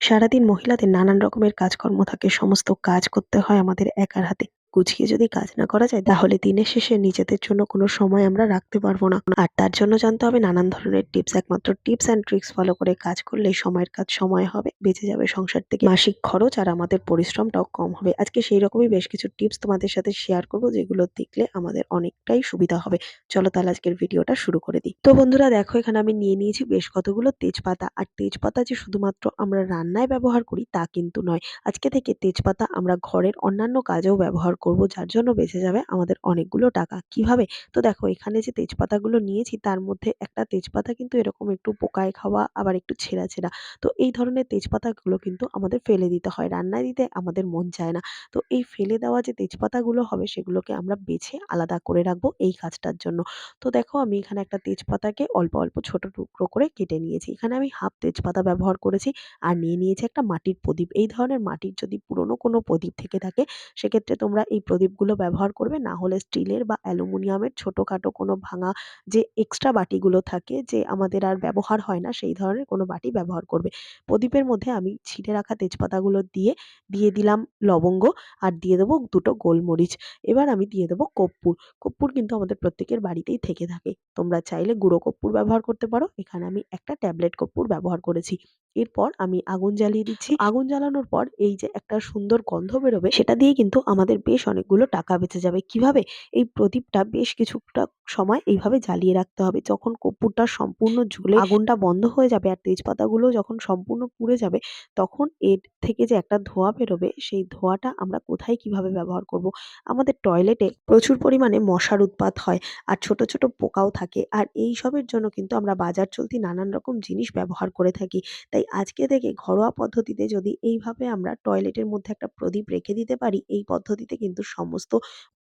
সারাদিন মহিলাদের নানান রকমের কাজকর্ম থাকে সমস্ত কাজ করতে হয় আমাদের একার হাতে। গুছিয়ে যদি কাজ না করা যায়, তাহলে দিনের শেষে নিজেদের জন্য কোনো সময় আমরা রাখতে পারব না। আর তার জন্য জানতে হবে, নানান ধরনের টিপস, একমাত্র টিপস অ্যান্ড ট্রিক্স ফলো করে কাজ করলে সময়ের কাজ সময় হবে, বেঁচে যাবে সংসার থেকে। মাসিক খরচ আর আমাদের পরিশ্রমটাও কম হবে। আজকে সেই রকমই বেশ কিছু টিপস তোমাদের সাথে শেয়ার করব, যেগুলো দেখলে আমাদের অনেকটাই সুবিধা হবে। চলো তাহলে আজকের ভিডিওটা শুরু করে দিই। তো বন্ধুরা, দেখো এখানে আমি নিয়ে নিয়েছি বেশ কতগুলো তেজপাতা। আর তেজপাতা যে শুধুমাত্র আমরা রান্নায় ব্যবহার করি, তা কিন্তু নয়। আজকে থেকে তেজপাতা আমরা ঘরের অন্যান্য কাজেও ব্যবহার করব, যার জন্য বেঁচে যাবে আমাদের অনেকগুলো টাকা। কীভাবে? তো দেখো, এখানে যে তেজপাতাগুলো নিয়েছি, তার মধ্যে একটা তেজপাতা কিন্তু এরকম একটু পোকায় খাওয়া, আবার একটু ছেঁড়া ছেঁড়া। তো এই ধরনের তেজপাতাগুলো কিন্তু আমাদের ফেলে দিতে হয়। রান্নায় দিতে আমাদের মন চায় না। তো এই ফেলে দেওয়া যে তেজপাতাগুলো হবে, সেগুলোকে আমরা বেছে আলাদা করে রাখব এই কাজটার জন্য। তো দেখো, আমি এখানে একটা তেজপাতাকে অল্প অল্প, ছোট টুকরো করে কেটে নিয়েছি। এখানে আমি হাফ তেজপাতা ব্যবহার করেছি আর নিয়ে নিয়েছি একটা মাটির প্রদীপ। এই ধরনের মাটির যদি পুরনো কোনো প্রদীপ থেকে থাকে, সেক্ষেত্রে তোমরা এই প্রদীপগুলো ব্যবহার করবে, না হলে স্টিলের বা অ্যালুমিনিয়ামের ছোটোখাটো কোনো ভাঙা যে এক্সট্রা বাটিগুলো থাকে যে আমাদের আর ব্যবহার হয় না, সেই ধরনের কোনো বাটি ব্যবহার করবে। প্রদীপের মধ্যে আমি ছিঁড়ে রাখা তেজপাতাগুলো দিয়ে দিয়ে দিলাম লবঙ্গ আর দিয়ে দেবো দুটো গোলমরিচ। এবার আমি দিয়ে দেবো কর্পূর কর্পূর কিন্তু আমাদের প্রত্যেকের বাড়িতেই থেকে থাকে। তোমরা চাইলে গুঁড়ো কর্পূর ব্যবহার করতে পারো। এখানে আমি একটা ট্যাবলেট কর্পূর ব্যবহার করেছি। এরপর আমি আগুন জ্বালিয়ে দিচ্ছি। আগুন জ্বালানোর পর এই যে একটা সুন্দর গন্ধ বেরোবে, সেটা দিয়ে কিন্তু আমাদের বেশ অনেকগুলো টাকা বেঁচে যাবে। কীভাবে? এই প্রদীপটা বেশ কিছুটা সময় এইভাবে জ্বালিয়ে রাখতে হবে। যখন কর্পূরটা সম্পূর্ণ জ্বলে আগুনটা বন্ধ হয়ে যাবে আর তেজপাতাগুলো যখন সম্পূর্ণ পুড়ে যাবে, তখন এর থেকে যে একটা ধোঁয়া বেরোবে, সেই ধোঁয়াটা আমরা কোথায় কীভাবে ব্যবহার করব? আমাদের টয়লেটে প্রচুর পরিমাণে মশার উৎপাত হয় আর ছোট ছোট পোকাও থাকে আর এই সবের জন্য কিন্তু আমরা বাজার চলতি নানান রকম জিনিস ব্যবহার করে থাকি। তাই আজকে থেকে ঘরোয়া পদ্ধতিতে যদি এইভাবে আমরা টয়লেটের মধ্যে একটা প্রদীপ রেখে দিতে পারি, এই পদ্ধতিতে কিন্তু সমস্ত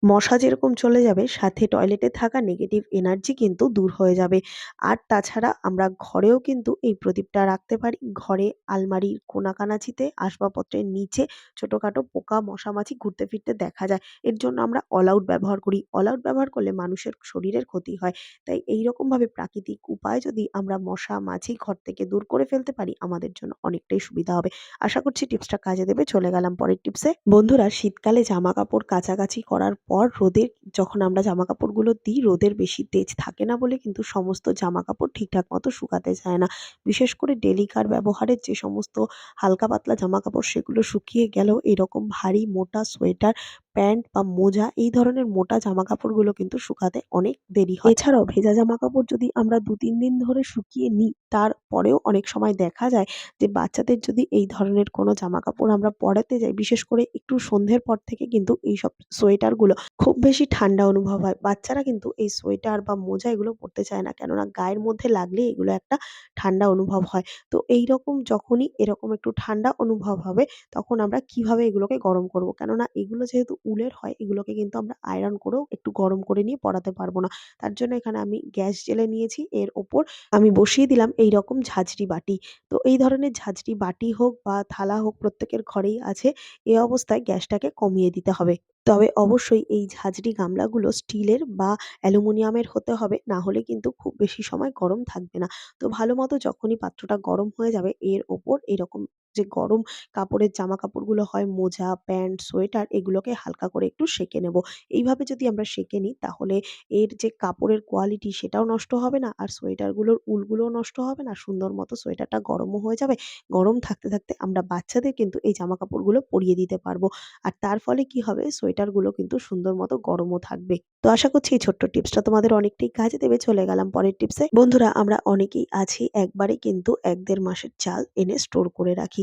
মশা যেরকম চলে যাবে, সাথে টয়লেটে থাকা নেগেটিভ এনার্জি কিন্তু দূর হয়ে যাবে। আর তাছাড়া আমরা ঘরেও কিন্তু এই প্রদীপটা রাখতে পারি। ঘরে আলমারির কোনাকানাচিতে, আসবাবপত্রের নিচে ছোটোখাটো পোকা, মশা মাছি ঘুরতে ফিরতে দেখা যায়। এর জন্য আমরা অল আউট ব্যবহার করি। অল আউট ব্যবহার করলে মানুষের শরীরের ক্ষতি হয়। তাই এই রকমভাবে প্রাকৃতিক উপায় যদি আমরা মশা মাছি ঘর থেকে দূর করে ফেলতে পারি, আমাদের জন্য অনেকটাই সুবিধা হবে। আশা করছি টিপসটা কাজে দেবে। চলে গেলাম পরের টিপসে। বন্ধুরা, শীতকালে জামা কাপড় কাছাকাছি করার পর রোদের যখন আমরা জামা কাপড়গুলো দিই রোদের বেশি তেজ থাকে না বলে কিন্তু সমস্ত জামা কাপড় ঠিকঠাক মতো শুকাতে চায় না। বিশেষ করে ডেলিকার ব্যবহারের যে সমস্ত হালকা পাতলা জামা কাপড় সেগুলো শুকিয়ে গেলেও এরকম ভারী মোটা সোয়েটার প্যান্ট বা মোজা এই ধরনের মোটা জামা কাপড়গুলো কিন্তু শুকাতে অনেক দেরি হয়। এছাড়াও ভেজা জামা কাপড় যদি আমরা দু তিন দিন ধরে শুকিয়ে নিই, তারপরেও অনেক সময় দেখা যায় যে বাচ্চাদের যদি এই ধরনের কোনো জামা কাপড় আমরা পরাতে যাই, বিশেষ করে একটু সন্ধ্যের পর থেকে কিন্তু এই সব সোয়েটারগুলো খুব বেশি ঠান্ডা অনুভব হয়। বাচ্চারা কিন্তু এই সোয়েটার বা মোজা এগুলো পরতে চায় না, কেননা গায়ের মধ্যে লাগলে এগুলো একটা ঠান্ডা অনুভব হয়। তো এই রকম যখনই এরকম একটু ঠান্ডা অনুভব হবে, তখন আমরা কীভাবে এগুলোকে গরম করব? কেননা এগুলো যেহেতু উলের হয়, এগুলোকে কিন্তু আমরা আয়রন করেও একটু গরম করে নিয়ে পরাতে পারব না। তার জন্য এখানে আমি গ্যাস জেলে নিয়েছি, এর ওপর আমি বসিয়ে দিলাম এই রকম ঝাঁঝরি বাটি। তো এই ধরনের ঝাঁঝরি বাটি হোক বা থালা হোক প্রত্যেকের ঘরেই আছে, এ অবস্থায় গ্যাসটাকে কমিয়ে দিতে হবে। তবে অবশ্যই এই ঝাঁঝরি গামলাগুলো স্টিলের বা অ্যালুমিনিয়ামের হতে হবে, না হলে কিন্তু খুব বেশি সময় গরম থাকবে না। তো ভালো মতো যখনই পাত্রটা গরম হয়ে যাবে, এর ওপর এরকম যে গরম কাপড়ের জামা কাপড়গুলো হয়, মোজা, প্যান্ট, সোয়েটার, এগুলোকে হালকা করে একটু সেঁকে নেব। এইভাবে যদি আমরা সেঁকে নিই, তাহলে এর যে কাপড়ের কোয়ালিটি সেটাও নষ্ট হবে না, আর সোয়েটারগুলোর উলগুলোও নষ্ট হবে না, সুন্দর মতো সোয়েটারটা গরমও হয়ে যাবে। গরম থাকতে থাকতে আমরা বাচ্চাদের কিন্তু এই জামা কাপড়গুলো পরিয়ে দিতে পারব। আর তার ফলে কি হবে, সোয়েটারগুলো কিন্তু সুন্দর মতো গরমও থাকবে। তো আশা করছি এই ছোট্ট টিপসটা তোমাদের অনেকটাই কাজে দেবে। চলে গেলাম পরের টিপসে। বন্ধুরা, আমরা অনেকেই আছি একবারে কিন্তু এক দেড় মাসের চাল এনে স্টোর করে রাখি।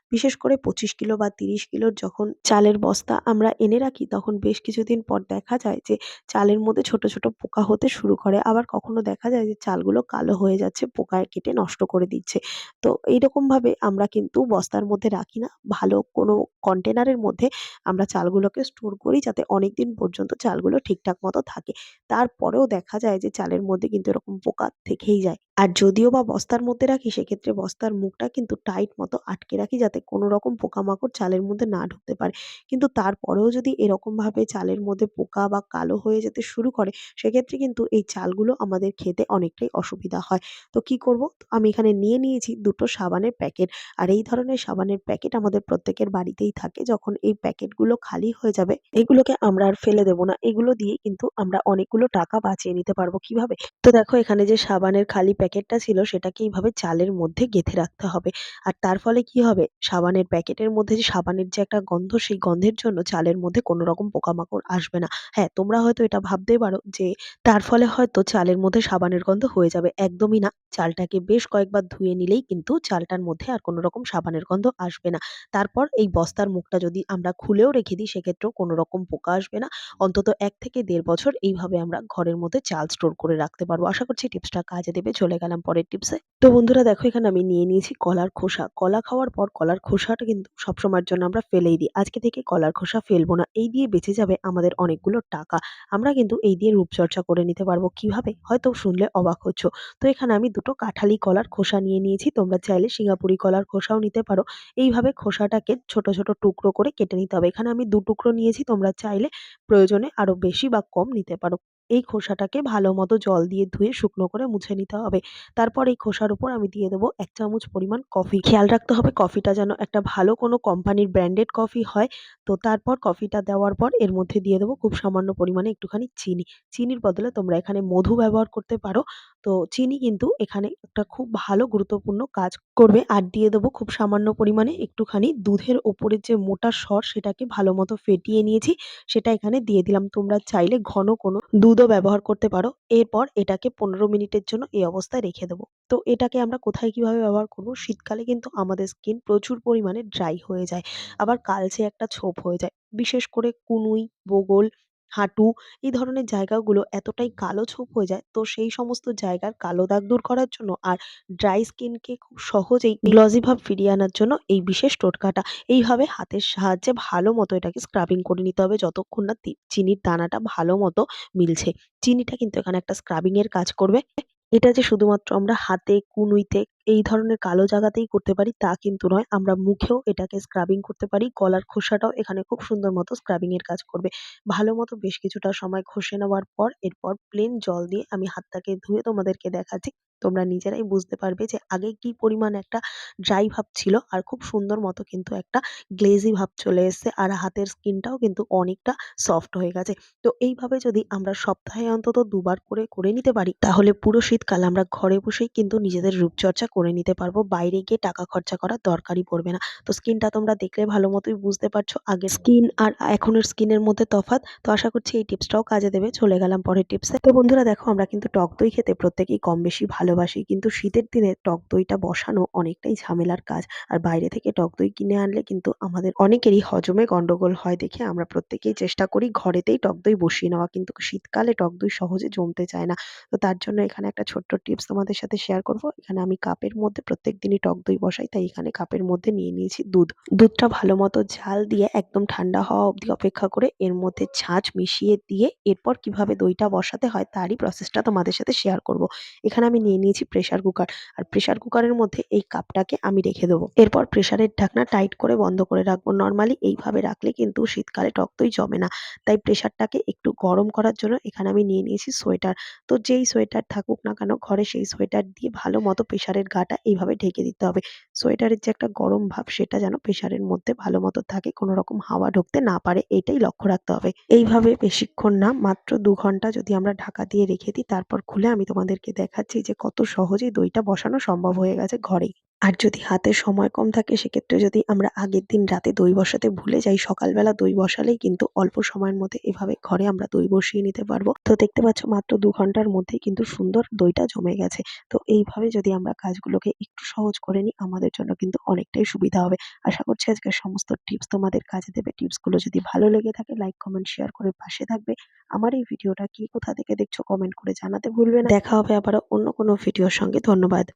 বিশেষ করে পঁচিশ কিলো বা তিরিশ কিলোর যখন চালের বস্তা আমরা এনে রাখি, তখন বেশ কিছুদিন পর দেখা যায় যে চালের মধ্যে ছোট ছোট পোকা হতে শুরু করে। আবার কখনো দেখা যায় যে চালগুলো কালো হয়ে যাচ্ছে পোকায় কেটে নষ্ট করে দিচ্ছে। তো এইরকমভাবে আমরা কিন্তু বস্তার মধ্যে রাখি না। ভালো কোনো কন্টেনারের মধ্যে আমরা চালগুলোকে স্টোর করি যাতে অনেক দিন পর্যন্ত চালগুলো ঠিকঠাক মতো থাকে। তারপরেও দেখা যায় যে চালের মধ্যে কিন্তু এরকম পোকা থেকেই যায়। আর যদিও বা বস্তার মধ্যে রাখি, সেক্ষেত্রে বস্তার মুখটা কিন্তু টাইট মতো আটকে রাখি যাতে কোনো রকম পোকামাকড় চালের মধ্যে না ঢুকতে পারে। কিন্তু তারপরেও যদি এরকমভাবে চালের মধ্যে পোকা বা কালো হয়ে যেতে শুরু করে, সেক্ষেত্রে কিন্তু এই চালগুলো আমাদের খেতে অনেকটাই অসুবিধা হয়। তো কি করব? আমি এখানে নিয়ে নিয়েছি দুটো সাবানের প্যাকেট। আর এই ধরনের সাবানের প্যাকেট আমাদের প্রত্যেকের বাড়িতেই থাকে। যখন এই প্যাকেটগুলো খালি হয়ে যাবে, এগুলোকে আমরা আর ফেলে দেবো না। এগুলো দিয়ে কিন্তু আমরা অনেকগুলো টাকা বাঁচিয়ে নিতে পারব কীভাবে? তো দেখো, এখানে যে সাবানের খালি প্যাকেটটা ছিল, সেটাকে এইভাবে চালের মধ্যে গেঁথে রাখতে হবে। আর তার ফলে কি হবে? সাবানের প্যাকেটের মধ্যে যে সাবানের যে একটা গন্ধ, সেই গন্ধের জন্য চালের মধ্যে কোনো রকম পোকামাকড় আসবে না। হ্যাঁ তোমরা হয়তো এটা ভাবতেই পারো যে তার ফলে হয়তো চালের মধ্যে সাবানের গন্ধ হয়ে যাবে। একদমই না। চালটাকে বেশ কয়েকবার ধুয়ে নিলেই কিন্তু চালটার মধ্যে আর কোনো রকম সাবানের গন্ধ আসবে না। তারপর এই বস্তার মুখটা যদি আমরা খুলেও রেখে দিই, সেক্ষেত্রেও কোনো রকম পোকা আসবে না। অন্তত এক থেকে দেড় বছর এইভাবে আমরা ঘরের মধ্যে চাল স্টোর করে রাখতে পারব। আশা করছি টিপসটা কাজে দেবে। চলে গেলাম পরের টিপসে। তো বন্ধুরা, দেখো এখানে আমি নিয়ে নিয়েছি কলার খোসা। কলা খাওয়ার পর কলার খোসাটা কিন্তু সবসময়ের জন্য আমরা ফেলেই দিই। আজকে থেকে কলার খোসা ফেলব না। এই দিয়ে বেঁচে যাবে আমাদের অনেকগুলো টাকা। আমরা কিন্তু এই দিয়ে রূপচর্চা করে নিতে পারব। কীভাবে হয়তো শুনলে অবাক হচ্ছ। তো এখানে আমি দুটো কাঁঠালি কলার খোসা নিয়ে নিয়েছি। তোমরা চাইলে সিঙ্গাপুরি কলার খোসাও নিতে পারো। এইভাবে খোসাটাকে ছোট ছোট টুকরো করে কেটে নিতে হবে। এখানে আমি দু টুকরো নিয়েছি। তোমরা চাইলে প্রয়োজনে আরও বেশি বা কম নিতে পারো। এই খোসাটাকে ভালো মতো জল দিয়ে ধুয়ে শুকনো করে মুছে নিতে হবে। তারপর এই খোসার উপর আমি দিয়ে দেবো এক চামচ পরিমাণ কফি। খেয়াল রাখতে হবে কফিটা যেন একটা ভালো কোনো কোম্পানির ব্র্যান্ডেড কফি হয়। তো তারপর কফিটা দেওয়ার পর এর মধ্যে দিয়ে দেবো খুব সামান্য পরিমাণে একটুখানি চিনি। চিনির বদলে তোমরা এখানে মধু ব্যবহার করতে পারো। তো চিনি কিন্তু এখানে একটা খুব ভালো গুরুত্বপূর্ণ কাজ করবে। আর দিয়ে দেবো খুব সামান্য পরিমাণে একটুখানি দুধের ওপরের যে মোটা সর সেটাকে ভালো মতো ফেটিয়ে নিয়েছি, সেটা এখানে দিয়ে দিলাম। তোমরা চাইলে ঘন কোনো দুধও ব্যবহার করতে পারো। এরপর এটাকে পনেরো মিনিটের জন্য এই অবস্থায় রেখে দেবো। তো এটাকে আমরা কোথায় কীভাবে ব্যবহার করব? শীতকালে কিন্তু আমাদের স্কিন প্রচুর পরিমাণে ড্রাই হয়ে যায়। আবার কালচে একটা ছোপ হয়ে যায়। বিশেষ করে কুনুই, বগল হাঁটু এই ধরনের জায়গাগুলো এতটাই কালো ছোপ হয়ে যায়। তো সেই সমস্ত জায়গার কালো দাগ দূর করার জন্য আর ড্রাই স্কিনকে খুব সহজেই গ্লজি ভাব ফিরিয়ে আনার জন্য এই বিশেষ টোটকাটা, এইভাবে হাতের সাহায্যে ভালো মতো এটাকে স্ক্রাবিং করে নিতে হবে যতক্ষণ না চিনির দানাটা ভালো মতো মিলছে। চিনিটা কিন্তু এখানে একটা স্ক্রাবিং এর কাজ করবে। এটা যে শুধুমাত্র আমরা হাতে, কুনুইতে এই ধরনের কালো জায়গাতেই করতে পারি তা কিন্তু নয়। আমরা মুখেও এটাকে স্ক্রাবিং করতে পারি। গলার খোসাটাও এখানে খুব সুন্দর মতো স্ক্রাবিং এর কাজ করবে। ভালো মতো বেশ কিছুটা সময় ঘষে নেওয়ার পর, এরপর প্লেন জল দিয়ে আমি হাতটাকে ধুয়ে তোমাদেরকে দেখাচ্ছি। তোমরা নিজেরাই বুঝতে পারবে যে আগে কি পরিমাণ একটা ড্রাই ভাব ছিল আর খুব সুন্দর মতো কিন্তু একটা গ্লেজি ভাব চলে এসেছে আর হাতের স্কিনটাও কিন্তু অনেকটা সফট হয়ে গেছে। তো এইভাবে যদি আমরা সপ্তাহে অন্তত দুবার করে করে নিতে পারি, তাহলে পুরো শীতকাল আমরা ঘরে বসেই কিন্তু নিজেদের রূপচর্চা করে নিতে পারব। বাইরে গিয়ে টাকা খরচা করার দরকারই পড়বে না। তো স্কিনটা তোমরা দেখলে ভালো মতোই বুঝতে পারছ। আগে স্কিন আর এখনের স্কিনের মধ্যে তফাৎ। তো আশা করছি এই টিপসটাও কাজে দেবে। চলে গেলাম পরের টিপসে তো বন্ধুরা দেখো, আমরা কিন্তু টক দই খেতে প্রত্যেকেই কম বেশি ভালোবাসি। কিন্তু শীতের দিনে টক দইটা বসানো অনেকটাই ঝামেলার কাজ। আর বাইরে থেকে টক দই কিনে আনলে কিন্তু আমাদের অনেকেরই হজমে গন্ডগোল হয় দেখে আমরা প্রত্যেকেই চেষ্টা করি ঘরেতেই টক দই বসিয়ে নেওয়া। কিন্তু শীতকালে টক দই সহজে জমতে চায় না। তো তার জন্য এখানে একটা ছোট্ট টিপস তোমাদের সাথে শেয়ার করব। এখানে আমি কাপের মধ্যে প্রত্যেক দিনই টক দই বসাই, তাই এখানে কাপের মধ্যে নিয়ে নিয়েছি দুধ। দুধটা ভালো মতো ঝাল দিয়ে একদম ঠান্ডা হওয়া অবধি অপেক্ষা করে এর মধ্যে ছাঁচ মিশিয়ে দিয়ে এরপর কীভাবে দইটা বসাতে হয় তারই প্রসেসটা তোমাদের সাথে শেয়ার করব। এখানে আমি নিয়ে নিয়েছি প্রেসার কুকার আর প্রেসার কুকারের মধ্যে এই কাপটাকে আমি রেখে দেবো। এরপর প্রেসারের ঢাকনা টাইট করে বন্ধ করে রাখব। নর্মালি এইভাবে রাখলে কিন্তু শীতকালে টক দই জমে না। তাই প্রেশারটাকে একটু গরম করার জন্য এখানে আমি নিয়ে নিয়েছি সোয়েটার তো যেই সোয়েটার থাকুক না কেন ঘরে সেই সোয়েটার দিয়ে ভালো মতো প্রেসারের গাটা এইভাবে ঢেকে দিতে হবে। সোয়েটারের যে একটা গরম ভাব সেটা যেন প্রেসারের মধ্যে ভালো মতো থাকে, কোনো রকম হাওয়া ঢুকতে না পারে এটাই লক্ষ্য রাখতে হবে। এইভাবে বেশিক্ষণ না, মাত্র দু ঘণ্টা যদি আমরা ঢাকা দিয়ে রেখে দিই, তারপর খুলে আমি তোমাদেরকে দেখাচ্ছি যে কত সহজেই দইটা বসানো সম্ভব হয়ে গেছে ঘরেই। আর যদি হাতে সময় কম থাকে, সেক্ষেত্রে যদি আমরা আগের দিন রাতে দই বসাতে ভুলে যাই, সকালবেলা দই বসালেই কিন্তু অল্প সময়ের মধ্যে এভাবে ঘরে আমরা দই বসিয়ে নিতে পারব। তো দেখতে পাচ্ছ, মাত্র দু ঘণ্টার মধ্যেই কিন্তু সুন্দর দইটা জমে গেছে। তো এইভাবে যদি আমরা কাজগুলোকে একটু সহজ করে নিই, আমাদের জন্য কিন্তু অনেকটাই সুবিধা হবে। আশা করছি আজকের সমস্ত টিপস তোমাদের কাজে দেবে। টিপসগুলো যদি ভালো লেগে থাকে, লাইক, কমেন্ট, শেয়ার করে পাশে থাকবে। আমার এই ভিডিওটা কি কোথা থেকে দেখছ, কমেন্ট করে জানাতে ভুলবে না। দেখা হবে আবারও অন্য কোনো ভিডিওর সঙ্গে। ধন্যবাদ।